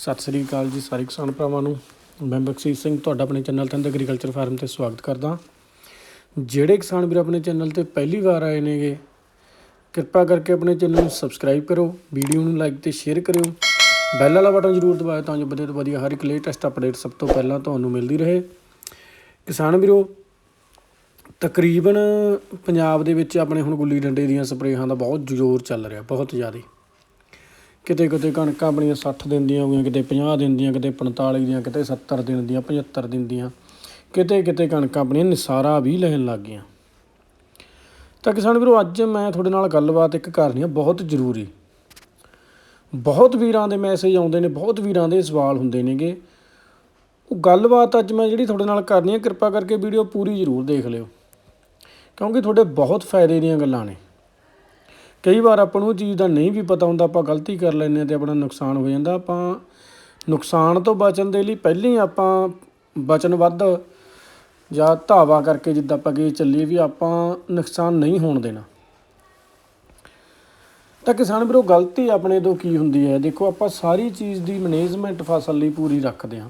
ਸਤਿ ਸ੍ਰੀ ਅਕਾਲ ਜੀ ਸਾਰੇ ਕਿਸਾਨ ਭਰਾਵਾਂ ਨੂੰ। ਮੈਂ ਬਖਸ਼ੀਸ਼ ਸਿੰਘ, ਤੁਹਾਡਾ ਆਪਣੇ ਚੈਨਲ ਤੰਦ ਐਗਰੀਕਲਚਰ ਫਾਰਮ ਤੇ ਸਵਾਗਤ ਕਰਦਾ। ਜਿਹੜੇ ਕਿਸਾਨ ਵੀਰ ਆਪਣੇ ਚੈਨਲ ਤੇ ਪਹਿਲੀ ਵਾਰ ਆਏ ਨੇਗੇ, ਕਿਰਪਾ ਕਰਕੇ ਆਪਣੇ ਚੈਨਲ ਨੂੰ ਸਬਸਕ੍ਰਾਈਬ ਕਰੋ, ਵੀਡੀਓ ਨੂੰ ਲਾਈਕ ਤੇ ਸ਼ੇਅਰ ਕਰਿਓ। ਬੈਲ ਵਾਲਾ ਬਟਨ ਜ਼ਰੂਰ ਦਬਾਇਓ ਤਾਂ ਜੋ ਵਧੀਆ ਤੋਂ ਵਧੀਆ ਹਰ ਇੱਕ ਲੇਟੈਸਟ ਅਪਡੇਟ ਸਭ ਤੋਂ ਪਹਿਲਾਂ ਤੁਹਾਨੂੰ ਮਿਲਦੀ ਰਹੇ। ਕਿਸਾਨ ਵੀਰੋ, ਤਕਰੀਬਨ ਪੰਜਾਬ ਦੇ ਵਿੱਚ ਆਪਣੇ ਹੁਣ ਗੁੱਲੀ ਡੰਡੇ ਦੀਆਂ ਸਪਰੇਹਾਂ ਦਾ ਬਹੁਤ ਜ਼ੋਰ ਚੱਲ ਰਿਹਾ, ਬਹੁਤ ਜ਼ਿਆਦਾ। ਕਿਤੇ ਕਿਤੇ ਕਣਕਾਂ ਆਪਣੀਆਂ 60 ਦਿਨ ਦੀਆਂ ਹੋ ਗਈਆਂ ਕਿਤੇ 50 ਦਿਨ ਦੀਆਂ ਕਿਤੇ 45 ਦੀਆਂ, ਕਿਤੇ 70 ਦਿਨ ਦੀਆਂ 75 ਦਿਨ ਦੀਆਂ ਕਿਤੇ ਕਿਤੇ ਕਣਕਾਂ ਆਪਣੀਆਂ ਨਿਸਾਰਾ ਵੀ ਲੈਣ ਲੱਗ ਗਈਆਂ। ਤਾਂ ਕਿਸਾਨ ਵੀਰੋ, ਅੱਜ ਮੈਂ ਤੁਹਾਡੇ ਨਾਲ ਗੱਲਬਾਤ ਇੱਕ ਕਰਨੀ ਆ, ਬਹੁਤ ਜ਼ਰੂਰੀ। ਬਹੁਤ ਵੀਰਾਂ ਦੇ ਮੈਸੇਜ ਆਉਂਦੇ ਨੇ, ਬਹੁਤ ਵੀਰਾਂ ਦੇ ਸਵਾਲ ਹੁੰਦੇ ਨੇਗੇ। ਉਹ ਗੱਲਬਾਤ ਅੱਜ ਮੈਂ ਜਿਹੜੀ ਤੁਹਾਡੇ ਨਾਲ ਕਰਨੀ ਹੈ ਕਿਰਪਾ ਕਰਕੇ ਵੀਡੀਓ ਪੂਰੀ ਜ਼ਰੂਰ ਦੇਖ ਲਿਓ। ਕਿਉਂਕਿ ਤੁਹਾਡੇ ਬਹੁਤ ਫਾਇਦੇ ਦੀਆਂ ਗੱਲਾਂ ਨੇ। ਕਈ ਵਾਰ ਆਪਾਂ ਨੂੰ ਉਹ ਚੀਜ਼ ਦਾ ਨਹੀਂ ਵੀ ਪਤਾ ਹੁੰਦਾ, ਆਪਾਂ ਗਲਤੀ ਕਰ ਲੈਂਦੇ ਹਾਂ ਤੇ ਆਪਣਾ ਨੁਕਸਾਨ ਹੋ ਜਾਂਦਾ। ਆਪਾਂ ਨੁਕਸਾਨ ਤੋਂ ਬਚਣ ਦੇ ਲਈ ਪਹਿਲਾਂ ਹੀ ਆਪਾਂ ਵਚਨਬੱਧ ਜਾਂ ਧਾਵਾ ਕਰਕੇ ਜਿੱਦਾਂ ਆਪਾਂ ਅੱਗੇ ਚੱਲੀਏ ਵੀ ਆਪਾਂ ਨੁਕਸਾਨ ਨਹੀਂ ਹੋਣ ਦੇਣਾ। ਤਾਂ ਕਿਸਾਨ ਵੀਰੋ, ਗਲਤੀ ਆਪਣੇ ਤੋਂ ਕੀ ਹੁੰਦੀ ਹੈ? ਦੇਖੋ, ਆਪਾਂ ਸਾਰੀ ਚੀਜ਼ ਦੀ ਮੈਨੇਜਮੈਂਟ ਫਸਲ ਲਈ ਪੂਰੀ ਰੱਖਦੇ ਹਾਂ।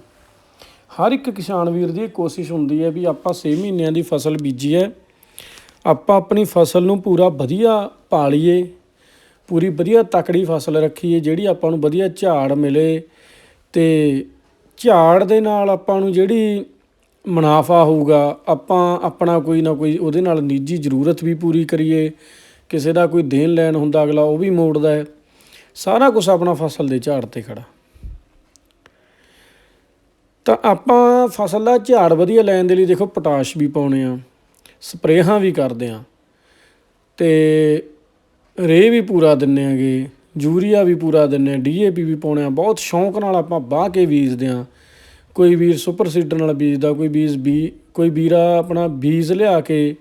ਹਰ ਇੱਕ ਕਿਸਾਨ ਵੀਰ ਦੀ ਕੋਸ਼ਿਸ਼ ਹੁੰਦੀ ਹੈ ਵੀ ਆਪਾਂ 6 ਮਹੀਨਿਆਂ ਦੀ ਫਸਲ ਬੀਜੀ ਹੈ। ਆਪਾਂ ਆਪਣੀ ਫਸਲ ਨੂੰ ਪੂਰਾ ਵਧੀਆ ਪਾਲੀਏ, ਪੂਰੀ ਵਧੀਆ ਤਕੜੀ ਫਸਲ ਰੱਖੀਏ, ਜਿਹੜੀ ਆਪਾਂ ਨੂੰ ਵਧੀਆ ਝਾੜ ਮਿਲੇ ਤੇ ਝਾੜ ਦੇ ਨਾਲ ਆਪਾਂ ਨੂੰ ਜਿਹੜੀ ਮੁਨਾਫਾ ਹੋਊਗਾ, ਆਪਾਂ ਆਪਣਾ ਕੋਈ ਨਾ ਕੋਈ ਉਹਦੇ ਨਾਲ ਨਿੱਜੀ ਜ਼ਰੂਰਤ ਵੀ ਪੂਰੀ ਕਰੀਏ, ਕਿਸੇ ਦਾ ਕੋਈ ਦੇਣ ਲੈਣ ਹੁੰਦਾ ਅਗਲਾ ਉਹ ਵੀ ਮੋੜਦਾ ਹੈ, ਸਾਰਾ ਕੁਝ ਆਪਣਾ ਫਸਲ ਦੇ ਝਾੜ ਤੇ ਖੜਾ। ਤਾਂ ਆਪਾਂ ਫਸਲ ਦਾ ਝਾੜ ਵਧੀਆ ਲੈਣ ਦੇ ਲਈ ਦੇਖੋ ਪੋਟਾਸ਼ ਵੀ ਪਾਉਣੇ ਆ। ਸਪਰੇਹਾਂ ਵੀ ਕਰਦੇ ਆ ਤੇ ਰੇਹ ਵੀ ਪੂਰਾ ਦਿੰਨੇ ਆਗੇ ਯੂਰੀਆ ਵੀ ਪੂਰਾ ਦਿੰਨੇ ਆ ਡੀਏਪੀ ਵੀ ਪਾਉਣੇ ਆ ਬਹੁਤ ਸ਼ੌਂਕ ਨਾਲ ਆਪਾਂ ਬਾਹ ਕੇ ਬੀਜਦੇ ਆ ਕੋਈ ਵੀਰ ਸੁਪਰ ਸੀਡਰ ਨਾਲ ਬੀਜਦਾ, ਕੋਈ ਬੀਜ ਬੀ, ਕੋਈ ਵੀਰਾ ਆਪਣਾ ਬੀਜ ਲਿਆ ਕੇ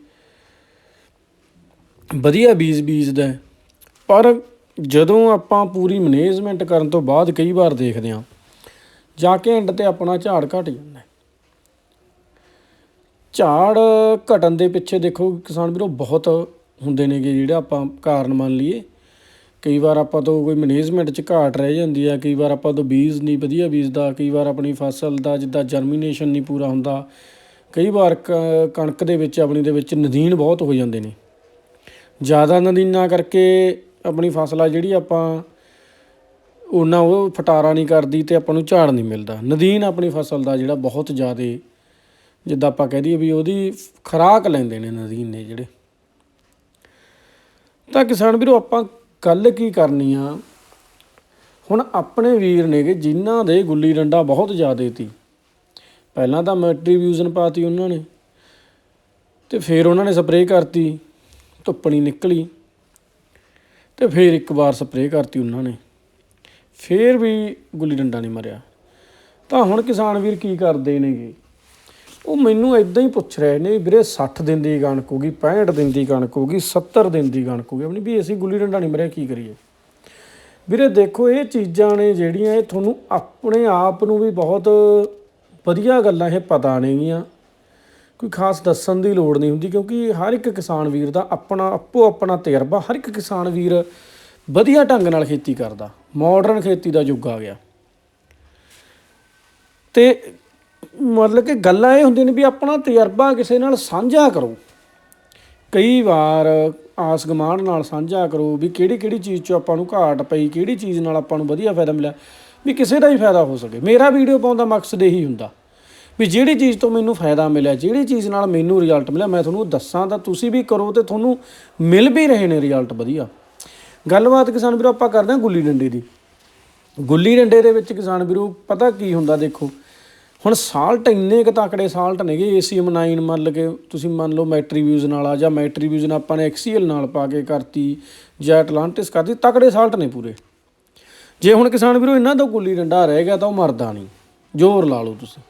ਵਧੀਆ ਬੀਜ ਬੀਜਦਾ ਪਰ ਜਦੋਂ ਆਪਾਂ ਪੂਰੀ ਮੈਨੇਜਮੈਂਟ ਕਰਨ ਤੋਂ ਬਾਅਦ ਕਈ ਵਾਰ ਦੇਖਦੇ ਆ ਜਾ ਕੇ ਐਂਡ ਤੇ ਆਪਣਾ ਝਾੜ ਘਟ ਜਾਂਦਾ ਝਾੜ ਘਟਣ ਦੇ ਪਿੱਛੇ ਦੇਖੋ ਕਿਸਾਨ ਵੀਰੋ ਬਹੁਤ ਹੁੰਦੇ ਨੇਗੇ ਜਿਹੜਾ ਆਪਾਂ ਕਾਰਨ ਮੰਨ ਲਈਏ। ਕਈ ਵਾਰ ਆਪਾਂ ਤੋਂ ਕੋਈ ਮੈਨੇਜਮੈਂਟ 'ਚ ਘਾਟ ਰਹਿ ਜਾਂਦੀ ਆ, ਕਈ ਵਾਰ ਆਪਾਂ ਤੋਂ ਬੀਜ ਨਹੀਂ, ਵਧੀਆ ਬੀਜਦਾ ਕਈ ਵਾਰ ਆਪਣੀ ਫਸਲ ਦਾ ਜਿੱਦਾਂ ਜਰਮੀਨੇਸ਼ਨ ਨਹੀਂ ਪੂਰਾ ਹੁੰਦਾ। ਕਈ ਵਾਰ ਕ- ਕਣਕ ਦੇ ਵਿੱਚ, ਆਪਣੀ ਦੇ ਵਿੱਚ ਨਦੀਨ ਬਹੁਤ ਹੋ ਜਾਂਦੇ ਨੇ। ਜ਼ਿਆਦਾ ਨਦੀਨਾਂ ਕਰਕੇ ਆਪਣੀ ਫਸਲ ਆ ਜਿਹੜੀ ਆਪਾਂ ਉਹਨਾਂ ਉਹ ਫਟਾਰਾ ਨਹੀਂ ਕਰਦੀ ਤੇ ਆਪਾਂ ਨੂੰ ਝਾੜ ਨਹੀਂ ਮਿਲਦਾ। ਨਦੀਨ ਆਪਣੀ ਫਸਲ ਦਾ ਜਿਹੜਾ ਬਹੁਤ ਜ਼ਿਆਦਾ ਜਿੱਦਾਂ ਆਪਾਂ ਕਹਿ ਦਈਏ ਵੀ ਉਹਦੀ ਖੁਰਾਕ ਲੈਂਦੇ ਨੇ ਨਦੀਨ ਨੇ ਜਿਹੜੇ। ਤਾਂ ਕਿਸਾਨ ਵੀਰੋ, ਆਪਾਂ ਗੱਲ ਕੀ ਕਰਨੀ ਆ? ਹੁਣ ਆਪਣੇ ਵੀਰ ਨੇਗੇ ਜਿਨ੍ਹਾਂ ਦੇ ਗੁੱਲੀ ਡੰਡਾ ਬਹੁਤ ਜ਼ਿਆਦਾ ਤੀ ਪਹਿਲਾਂ ਤਾਂ ਮੈਟਰੀਬਿਊਜ਼ਨ ਪਾਤੀ ਉਹਨਾਂ ਨੇ ਤੇ ਫਿਰ ਉਹਨਾਂ ਨੇ ਸਪਰੇਅ ਕਰਤੀ ਧੁੱਪਣੀ ਨਿਕਲੀ। ਤੇ ਫਿਰ ਇੱਕ ਵਾਰ ਸਪਰੇਅ ਕਰਤੀ ਉਹਨਾਂ ਨੇ। ਫਿਰ ਵੀ ਗੁੱਲੀ ਡੰਡਾ ਨਹੀਂ ਮਰਿਆ। ਤਾਂ ਹੁਣ ਕਿਸਾਨ ਵੀਰ ਕੀ ਕਰਦੇ ਨੇਗੇ? ਉਹ ਮੈਨੂੰ ਇਦਾਂ ਹੀ ਪੁੱਛ ਰਹੇ ਨੇ ਵੀਰੇ 60 ਦਿਨ ਦੀ ਕਣਕ ਹੋਗੀ 65 ਦਿਨ ਦੀ ਕਣਕ ਹੋਗੀ 70 ਦਿਨ ਦੀ ਕਣਕ ਹੋਗੀ ਆਪਣੀ ਵੀ ਅਸੀਂ ਗੁੱਲੀ ਡੰਡਾ ਨਹੀਂ ਮਰਿਆ, ਕੀ ਕਰੀਏ? ਵੀਰੇ ਦੇਖੋ, ਇਹ ਚੀਜ਼ਾਂ ਨੇ ਜਿਹੜੀਆਂ ਇਹ ਤੁਹਾਨੂੰ ਆਪਣੇ ਆਪ ਨੂੰ ਵੀ ਬਹੁਤ ਵਧੀਆ ਗੱਲਾਂ ਇਹ ਪਤਾ ਨੇਗੀਆਂ। ਕੋਈ ਖਾਸ ਦੱਸਣ ਦੀ ਲੋੜ ਨਹੀਂ ਹੁੰਦੀ, ਕਿਉਂਕਿ ਹਰ ਇੱਕ ਕਿਸਾਨ ਵੀਰ ਦਾ ਆਪਣਾ, ਆਪੋ ਆਪਣਾ ਤਜਰਬਾ, ਹਰ ਇੱਕ ਕਿਸਾਨ ਵੀਰ ਵਧੀਆ ਢੰਗ ਨਾਲ ਖੇਤੀ ਕਰਦਾ। ਮਾਡਰਨ ਖੇਤੀ ਦਾ ਯੁੱਗ ਆ ਗਿਆ। ਤੇ ਮਤਲਬ ਕਿ ਗੱਲਾਂ ਇਹ ਹੁੰਦੀਆਂ ਨੇ ਵੀ ਆਪਣਾ ਤਜਰਬਾ ਕਿਸੇ ਨਾਲ ਸਾਂਝਾ ਕਰੋ। ਕਈ ਵਾਰ ਆਸ ਗਮਾਂਡ ਨਾਲ ਸਾਂਝਾ ਕਰੋ ਵੀ ਕਿਹੜੀ ਕਿਹੜੀ ਚੀਜ਼ 'ਚੋਂ ਆਪਾਂ ਨੂੰ ਘਾਟ ਪਈ, ਕਿਹੜੀ ਚੀਜ਼ ਨਾਲ ਆਪਾਂ ਨੂੰ ਵਧੀਆ ਫਾਇਦਾ ਮਿਲਿਆ, ਵੀ ਕਿਸੇ ਦਾ ਹੀ ਫਾਇਦਾ ਹੋ ਸਕੇ। ਮੇਰਾ ਵੀਡੀਓ ਪਾਉਣ ਦਾ ਮਕਸਦ ਇਹੀ ਹੁੰਦਾ ਵੀ ਜਿਹੜੀ ਚੀਜ਼ ਤੋਂ ਮੈਨੂੰ ਫਾਇਦਾ ਮਿਲਿਆ, ਜਿਹੜੀ ਚੀਜ਼ ਨਾਲ ਮੈਨੂੰ ਰਿਜ਼ਲਟ ਮਿਲਿਆ, ਮੈਂ ਤੁਹਾਨੂੰ ਦੱਸਾਂ ਤਾਂ ਤੁਸੀਂ ਵੀ ਕਰੋ ਤੇ ਤੁਹਾਨੂੰ ਮਿਲ ਵੀ ਰਹੇ ਨੇ ਰਿਜ਼ਲਟ ਵਧੀਆ। ਗੱਲਬਾਤ ਕਿਸਾਨ ਵੀਰੋ ਆਪਾਂ ਕਰਦੇ ਹਾਂ ਗੁੱਲੀ ਡੰਡੇ ਦੀ। ਗੁੱਲੀ ਡੰਡੇ ਦੇ ਵਿੱਚ ਕਿਸਾਨ ਵੀਰੋ ਪਤਾ ਕੀ ਹੁੰਦਾ ਦੇਖੋ ਹੁਣ ਸਾਲਟ ਇੰਨੇ ਕੁ ਤਕੜੇ ਸਾਲਟ ਨੇਗੇ ਏਸੀਐਮ 9 ਮੰਨ ਕੇ ਤੁਸੀਂ ਮੰਨ ਲਓ ਨਾਲ ਆ, ਜਾਂ ਮੈਟਰੀਵਿਊਜ਼ਨ ਆਪਾਂ ਨੇ ਐਕਸੀਐਲ ਨਾਲ ਪਾ ਕੇ ਕਰਤੀ, ਜਾਂ ਐਟਲਾਂਟਿਸ ਕਰਤੀ, ਤਕੜੇ ਸਾਲਟ ਨੇ ਪੂਰੇ। ਜੇ ਹੁਣ ਕਿਸਾਨ ਵੀਰੋ ਇਹਨਾਂ ਦਾ ਗੁੱਲੀ ਡੰਡਾ ਰਹਿ ਗਿਆ ਤਾਂ ਉਹ ਮਰਦਾ ਨਹੀਂ। ਜ਼ੋਰ ਲਾ ਲਓ ਤੁਸੀਂ।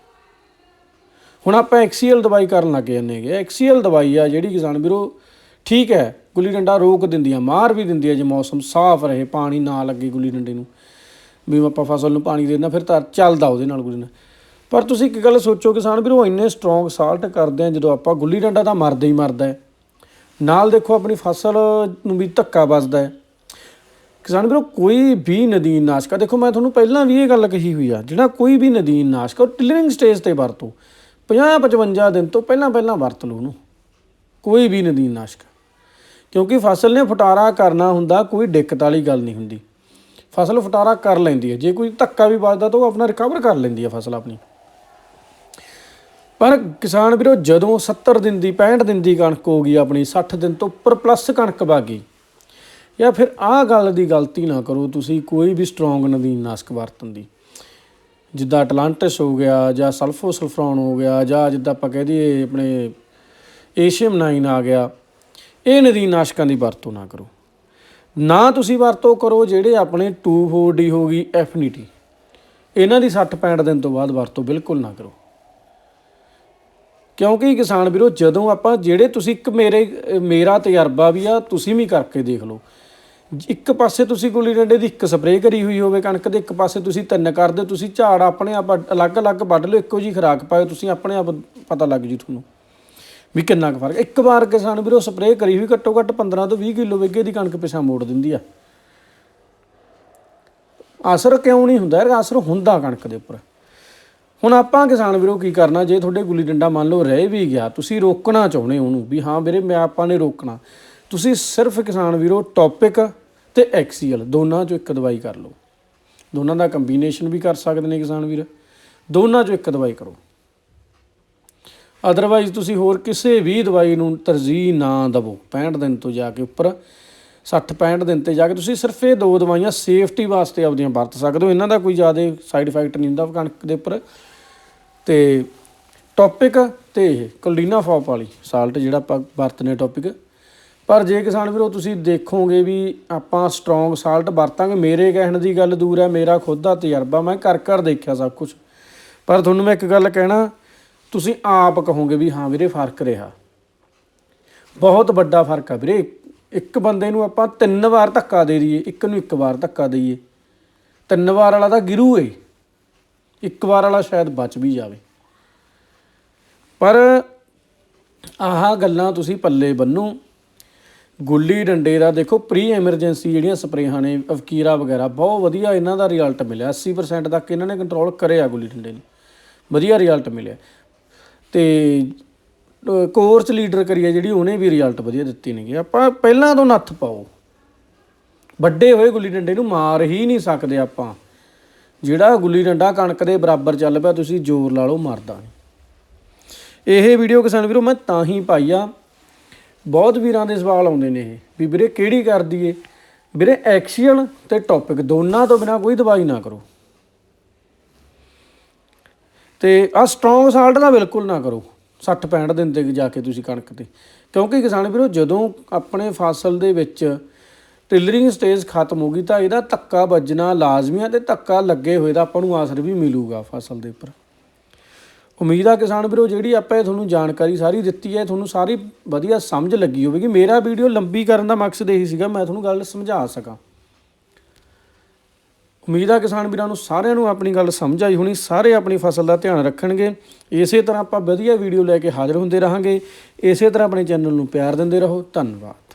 ਹੁਣ ਆਪਾਂ ਐਕਸੀਐਲ ਦਵਾਈ ਕਰਨ ਲੱਗ ਜਾਂਦੇ ਹੈਗੇ ਐਕਸੀਐਲ ਦਵਾਈ ਆ ਜਿਹੜੀ ਕਿਸਾਨ ਵੀਰੋ ਠੀਕ ਹੈ, ਗੁੱਲੀ ਡੰਡਾ ਰੋਕ ਦਿੰਦੀ ਆ, ਮਾਰ ਵੀ ਦਿੰਦੀ ਆ ਜੇ ਮੌਸਮ ਸਾਫ਼ ਰਹੇ, ਪਾਣੀ ਨਾ ਲੱਗੇ ਗੁੱਲੀ ਡੰਡੇ ਨੂੰ। ਵੀ ਆਪਾਂ ਫਸਲ ਨੂੰ ਪਾਣੀ ਦੇਣਾ ਫਿਰ ਤਾਂ ਚੱਲਦਾ ਉਹਦੇ ਨਾਲ ਗੁੱਲੀ ਡੰਡਾ। ਪਰ ਤੁਸੀਂ ਇੱਕ ਗੱਲ ਸੋਚੋ, ਕਿਸਾਨ ਵੀਰੋ, ਇੰਨੇ ਸਟਰੋਂਗ ਸਾਲਟ ਕਰਦੇ ਆ, ਜਦੋਂ ਆਪਾਂ ਗੁੱਲੀ ਡੰਡਾ ਤਾਂ ਮਰਦਾ ਹੀ ਮਰਦਾ ਹੈ। ਨਾਲ ਦੇਖੋ, ਆਪਣੀ ਫਸਲ ਨੂੰ ਵੀ ਧੱਕਾ ਵੱਜਦਾ ਹੈ। ਕਿਸਾਨ ਵੀਰੋ, ਕੋਈ ਵੀ ਨਦੀਨ ਨਾਸ਼ਕ ਆ ਦੇਖੋ, ਮੈਂ ਤੁਹਾਨੂੰ ਪਹਿਲਾਂ ਵੀ ਇਹ ਗੱਲ ਕਹੀ ਹੋਈ ਆ, ਜਿਹੜਾ ਕੋਈ ਵੀ ਨਦੀਨ ਨਾਸ਼ਕ, ਉਹ ਟਿਲਰਿੰਗ ਸਟੇਜ ਤੇ ਵਰਤੋ। 50 55 ਦਿਨ ਤੋਂ ਪਹਿਲਾਂ ਪਹਿਲਾਂ ਵਰਤ ਲਓ ਉਹਨੂੰ। ਕੋਈ ਵੀ ਨਦੀਨ ਨਾਸ਼ਕ। ਕਿਉਂਕਿ ਫਸਲ ਨੇ ਫਟਾਰਾ ਕਰਨਾ ਹੁੰਦਾ, ਕੋਈ ਦਿੱਕਤ ਵਾਲੀ ਗੱਲ ਨਹੀਂ ਹੁੰਦੀ। ਫਸਲ ਫਟਾਰਾ ਕਰ ਲੈਂਦੀ ਹੈ। ਜੇ ਕੋਈ ਧੱਕਾ ਵੀ ਵੱਜਦਾ ਤਾਂ ਉਹ ਆਪਣਾ ਰਿਕਵਰ ਕਰ ਲੈਂਦੀ ਹੈ ਫਸਲ ਆਪਣੀ। ਪਰ ਕਿਸਾਨ ਵੀਰੋ ਜਦੋਂ 70 ਦਿਨ ਦੀ 65 ਦਿਨ ਦੀ ਕਣਕ ਹੋ ਗਈ ਆਪਣੀ 60 ਦਿਨ ਤੋਂ ਉੱਪਰ ਪਲੱਸ ਕਣਕ ਬਾਗੀ ਜਾਂ ਫਿਰ ਆਹ ਗੱਲ ਦੀ ਗਲਤੀ ਨਾ ਕਰੋ ਤੁਸੀਂ ਕੋਈ ਵੀ ਸਟਰੋਂਗ ਨਦੀਨ ਨਾਸ਼ਕ ਵਰਤਨ ਦੀ। ਜਿੱਦਾਂ ਅਟਲਾਂਟਿਸ ਹੋ ਗਿਆ ਜਾਂ ਸਲਫੋ ਸਲਫਰੋਨ ਹੋ ਗਿਆ ਜਾਂ ਜਿੱਦਾਂ ਆਪਾਂ ਕਹਿ ਦਈਏ ਆਪਣੇ ਏਸ਼ੀਅਮ 9 ਆ ਗਿਆ ਇਹ ਨਦੀਨ ਨਾਸ਼ਕਾਂ ਦੀ ਵਰਤੋਂ ਨਾ ਕਰੋ। ਨਾ ਤੁਸੀਂ ਵਰਤੋਂ ਕਰੋ ਜਿਹੜੇ ਆਪਣੇ 2,4-D ਹੋ ਗਈ ਐਫਨੀਟੀ ਇਹਨਾਂ ਦੀ 60 65 ਦਿਨ ਤੋਂ ਬਾਅਦ ਵਰਤੋਂ ਬਿਲਕੁਲ ਨਾ ਕਰੋ। ਕਿਉਂਕਿ ਕਿਸਾਨ ਵੀਰੋ ਜਦੋਂ ਆਪਾਂ ਜਿਹੜੇ ਤੁਸੀਂ ਇੱਕ ਮੇਰੇ ਮੇਰਾ ਤਜਰਬਾ ਵੀ ਆ ਤੁਸੀਂ ਵੀ ਕਰਕੇ ਦੇਖ ਲਓ। ਇੱਕ ਪਾਸੇ ਤੁਸੀਂ ਗੁੱਲੀ ਡੰਡੇ ਦੀ ਇੱਕ ਸਪਰੇਅ ਕਰੀ ਹੋਈ ਹੋਵੇ ਕਣਕ ਦੇ ਇੱਕ ਪਾਸੇ ਤੁਸੀਂ ਤਿੰਨ ਕਰਦੇ ਹੋ, ਤੁਸੀਂ ਝਾੜ ਆਪਣੇ ਆਪ ਅਲੱਗ-ਅਲੱਗ ਵੱਢ ਲਓ ਇੱਕੋ ਜੀ ਖੁਰਾਕ ਪਾਓ ਤੁਸੀਂ ਆਪਣੇ ਆਪ ਪਤਾ ਲੱਗ ਜੂ ਤੁਹਾਨੂੰ ਵੀ ਕਿੰਨਾ ਕੁ ਫ਼ਰਕ। ਇੱਕ ਵਾਰ ਕਿਸਾਨ ਵੀਰੋ ਸਪਰੇਅ ਕਰੀ ਹੋਈ ਘੱਟੋ ਘੱਟ 15 ਤੋਂ 20 ਕਿਲੋ ਵੇਗੇ ਦੀ ਕਣਕ ਪਿਛਾ ਮੋੜ ਦਿੰਦੀ ਆ। ਅਸਰ ਕਿਉਂ ਨਹੀਂ ਹੁੰਦਾ ਯਾਰ? ਅਸਰ ਹੁੰਦਾ ਕਣਕ ਦੇ ਉੱਪਰ। ਹੁਣ ਆਪਾਂ ਕਿਸਾਨ ਵੀਰੋ ਕੀ ਕਰਨਾ? ਜੇ ਤੁਹਾਡੇ ਗੁੱਲੀ ਡੰਡਾ ਮੰਨ ਲਓ ਰਹਿ ਵੀ ਗਿਆ, ਤੁਸੀਂ ਰੋਕਣਾ ਚਾਹੁੰਦੇ ਉਹਨੂੰ ਵੀ, ਹਾਂ ਵੀਰੇ ਮੈਂ ਆਪਾਂ ਨੇ ਰੋਕਣਾ। ਤੁਸੀਂ ਸਿਰਫ ਕਿਸਾਨ ਵੀਰੋ ਟੌਪਿਕ ਤੇ ਐਕਸੀਅਲ ਦੋਨਾਂ ਚੋਂ ਇੱਕ ਦਵਾਈ ਕਰ ਲਓ। ਦੋਨਾਂ ਦਾ ਕੰਬੀਨੇਸ਼ਨ ਵੀ ਕਰ ਸਕਦੇ ਨੇ ਕਿਸਾਨ ਵੀਰ। ਦੋਨਾਂ ਚੋਂ ਇੱਕ ਦਵਾਈ ਕਰੋ। ਅਦਰਵਾਈਜ਼ ਤੁਸੀਂ ਹੋਰ ਕਿਸੇ ਵੀ ਦਵਾਈ ਨੂੰ ਤਰਜੀਹ ਨਾ ਦਿਵੋ 65 ਦਿਨ ਤੋਂ ਜਾ ਕੇ ਉੱਪਰ। 60 65 ਦਿਨ ਤੇ ਜਾ ਕੇ ਤੁਸੀਂ ਸਿਰਫ ਇਹ ਦੋ ਦਵਾਈਆਂ ਸੇਫਟੀ ਵਾਸਤੇ ਆਪਦੀਆਂ ਵਰਤ ਸਕਦੇ ਹੋ। ਇਹਨਾਂ ਦਾ ਕੋਈ ਜ਼ਿਆਦਾ ਸਾਈਡ ਇਫੈਕਟ ਨਹੀਂ ਹੁੰਦਾ ਕਣਕ ਦੇ ਉੱਪਰ। ਤੇ ਟੌਪਿਕ ਤੇ ਇਹ ਕੋਲੀਨਾ ਫੌਪ ਵਾਲੀ ਸਾਲਟ ਜਿਹੜਾ ਆਪਾਂ ਵਰਤਨੇ ਟੌਪਿਕ ਪਰ ਜੇ ਕਿਸਾਨ ਵੀਰੋ ਤੁਸੀਂ ਦੇਖੋਗੇ ਵੀ ਆਪਾਂ ਸਟਰੋਂਗ ਸਾਲਟ ਵਰਤਾਂਗੇ, ਮੇਰੇ ਕਹਿਣ ਦੀ ਗੱਲ ਦੂਰ ਹੈ, ਮੇਰਾ ਖੁਦ ਦਾ ਤਜਰਬਾ, ਮੈਂ ਕਰ ਕਰ ਦੇਖਿਆ ਸਭ ਕੁਝ ਪਰ ਤੁਹਾਨੂੰ ਮੈਂ ਇੱਕ ਗੱਲ ਕਹਿਣਾ, ਤੁਸੀਂ ਆਪ ਕਹੋਗੇ ਵੀ ਹਾਂ ਵੀਰੇ ਫ਼ਰਕ ਰਿਹਾ। ਬਹੁਤ ਵੱਡਾ ਫ਼ਰਕ ਆ ਵੀਰੇ ਇੱਕ ਬੰਦੇ ਨੂੰ ਆਪਾਂ ਤਿੰਨ ਵਾਰ ਧੱਕਾ ਦੇ ਦਈਏ, ਇੱਕ ਨੂੰ ਇੱਕ ਵਾਰ ਧੱਕਾ ਦਈਏ। ਤਿੰਨ ਵਾਰ ਵਾਲਾ ਤਾਂ ਗਿਰੂ ਏ। ਇੱਕ ਵਾਰ ਵਾਲਾ ਸ਼ਾਇਦ ਬਚ ਵੀ ਜਾਵੇ। ਪਰ ਆਹ ਗੱਲਾਂ ਤੁਸੀਂ ਪੱਲੇ ਬੰਨੋ। ਗੁੱਲੀ ਡੰਡੇ ਦਾ ਦੇਖੋ ਪ੍ਰੀ ਐਮਰਜੈਂਸੀ ਜਿਹੜੀਆਂ ਸਪਰੇਹਾਂ ਨੇ ਅਫਕੀਰਾ ਵਗੈਰਾ, ਬਹੁਤ ਵਧੀਆ ਇਹਨਾਂ ਦਾ ਰਿਜ਼ਲਟ ਮਿਲਿਆ। 80% ਤੱਕ ਇਹਨਾਂ ਨੇ ਕੰਟਰੋਲ ਕਰਿਆ ਗੁੱਲੀ ਡੰਡੇ ਨੂੰ। ਵਧੀਆ ਰਿਜ਼ਲਟ ਮਿਲਿਆ। ਤੇ ਕੋਰਸ ਲੀਡਰ ਕਰੀਏ ਜਿਹੜੀ ਉਹਨੇ ਵੀ ਰਿਜ਼ਲਟ ਵਧੀਆ ਦਿੱਤੀ ਨੇਗੇ। ਆਪਾਂ ਪਹਿਲਾਂ ਤੋਂ ਨੱਥ ਪਾਓ। ਵੱਡੇ ਹੋਏ ਗੁੱਲੀ ਡੰਡੇ ਨੂੰ ਮਾਰ ਹੀ ਨਹੀਂ ਸਕਦੇ ਆਪਾਂ। ਜਿਹੜਾ ਗੁੱਲੀ ਡੰਡਾ ਕਣਕ ਦੇ ਬਰਾਬਰ ਚੱਲ ਪਿਆ, ਤੁਸੀਂ ਜ਼ੋਰ ਲਾ ਲਓ, ਮਰਦਾ ਨਹੀਂ। ਇਹ ਵੀਡੀਓ ਕਿਸਾਨ ਵੀਰੋ, ਮੈਂ ਤਾਂ ਹੀ ਪਾਈ ਆ। ਬਹੁਤ ਵੀਰਾਂ ਦੇ ਸਵਾਲ ਆਉਂਦੇ ਨੇ ਇਹ, ਵੀ ਵੀਰੇ ਕਿਹੜੀ ਕਰ ਦਈਏ? ਵੀਰੇ ਐਕਸੀਅਲ ਤੇ ਟੌਪਿਕ ਦੋਨਾਂ ਤੋਂ ਬਿਨਾ ਕੋਈ ਦਵਾਈ ਨਾ ਕਰੋ। ਤੇ ਆ ਸਟਰੋਂਗ ਸਾਲਟ ਦਾ ਬਿਲਕੁਲ ਨਾ ਕਰੋ। 60 65 ਦਿਨ ਤੇ ਜਾ ਕੇ ਤੁਸੀਂ ਕਣਕ ਤੇ। ਕਿਉਂਕਿ ਕਿਸਾਨ ਵੀਰੋ, ਜਦੋਂ ਆਪਣੇ ਫਸਲ ਦੇ ਵਿੱਚ ਟਿਲਰਿੰਗ ਸਟੇਜ ਖਤਮ ਹੋ ਗਈ ਤਾਂ ਇਹਦਾ ਧੱਕਾ ਵੱਜਣਾ ਲਾਜ਼ਮੀ ਹੈ ਤੇ ਧੱਕਾ ਲੱਗੇ ਹੋਏ ਦਾ ਆਪਾਂ ਨੂੰ ਅਸਰ ਵੀ ਮਿਲੂਗਾ ਫਸਲ ਦੇ ਉੱਪਰ। ਉਮੀਦ ਆ ਕਿਸਾਨ ਵੀਰੋ, ਜਿਹੜੀ ਆਪਾਂ ਇਹ ਤੁਹਾਨੂੰ ਜਾਣਕਾਰੀ ਸਾਰੀ ਦਿੱਤੀ ਹੈ, ਤੁਹਾਨੂੰ ਸਾਰੀ ਵਧੀਆ ਸਮਝ ਲੱਗੀ ਹੋਵੇਗੀ। ਮੇਰਾ ਵੀਡੀਓ ਲੰਬੀ ਕਰਨ ਦਾ ਮਕਸਦ ਇਹੀ ਸੀਗਾ, ਮੈਂ ਤੁਹਾਨੂੰ ਗੱਲ ਸਮਝਾ ਸਕਾਂ। ਉਮੀਦ ਆ ਕਿਸਾਨ ਵੀਰਾਂ ਨੂੰ ਸਾਰਿਆਂ ਨੂੰ ਆਪਣੀ ਗੱਲ ਸਮਝ ਆਈ ਹੋਣੀ, ਸਾਰੇ ਆਪਣੀ ਫਸਲ ਦਾ ਧਿਆਨ ਰੱਖਣਗੇ। ਇਸੇ ਤਰ੍ਹਾਂ ਆਪਾਂ ਵਧੀਆ ਵੀਡੀਓ ਲੈ ਕੇ ਹਾਜ਼ਰ ਹੁੰਦੇ ਰਹਾਂਗੇ। ਇਸੇ ਤਰ੍ਹਾਂ ਆਪਣੇ ਚੈਨਲ ਨੂੰ ਪਿਆਰ ਦਿੰਦੇ ਰਹੋ। ਧੰਨਵਾਦ।